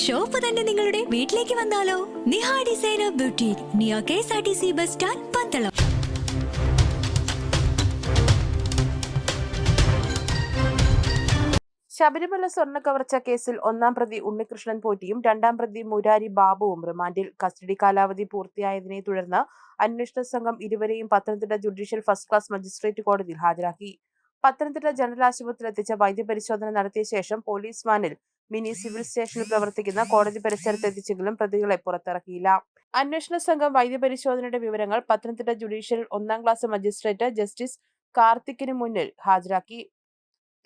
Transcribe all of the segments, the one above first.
Shop തന്നെ നിങ്ങളുടെ വീട്ടിലേക്ക് വന്നാലോ? നിഹാ ഡിസൈനർ ബ്യൂട്ടി നിയോ K S R T C bus stand Pandalam. Sabarimala സ്വർണ കവർച്ച കേസിൽ ഒന്നാം പ്രതി ഉണ്ണികൃഷ്ണൻ പോറ്റിയും രണ്ടാം പ്രതി മുരാരി ബാബുവും റിമാൻഡിൽ. കസ്റ്റഡി കാലാവധി പൂർത്തിയായതിനെ തുടർന്ന് അന്വേഷണ സംഘം ഇരുവരെയും Pathanamthitta judicial first class magistrate കോടതിയിൽ ഹാജരാക്കി. പത്തനംതിട്ട ജനറൽ ആശുപത്രിയിൽ എത്തിച്ച വൈദ്യപരിശോധന നടത്തിയ ശേഷം പോലീസ് വാനിൽ മിനി സിവിൽ സ്റ്റേഷനിൽ പ്രവർത്തിക്കുന്ന കോടതി പരിസരത്ത് എത്തിച്ചെങ്കിലും പ്രതികളെ പുറത്തിറക്കിയില്ല. അന്വേഷണ സംഘം വൈദ്യപരിശോധനയുടെ വിവരങ്ങൾ പത്തനംതിട്ട ജുഡീഷ്യൽ ഒന്നാം ക്ലാസ് മജിസ്ട്രേറ്റ് ജസ്റ്റിസ് കാർത്തിക്കിന് മുന്നിൽ ഹാജരാക്കി.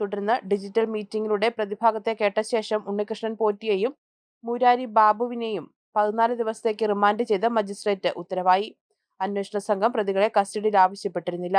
തുടർന്ന് ഡിജിറ്റൽ മീറ്റിംഗിലൂടെ പ്രതിഭാഗത്തെ കേട്ട ശേഷം ഉണ്ണികൃഷ്ണൻ പോറ്റിയെയും മുരാരി ബാബുവിനെയും പതിനാല് ദിവസത്തേക്ക് റിമാൻഡ് ചെയ്ത് മജിസ്ട്രേറ്റ് ഉത്തരവായി. അന്വേഷണ സംഘം പ്രതികളെ കസ്റ്റഡിയിൽ ആവശ്യപ്പെട്ടിരുന്നില്ല.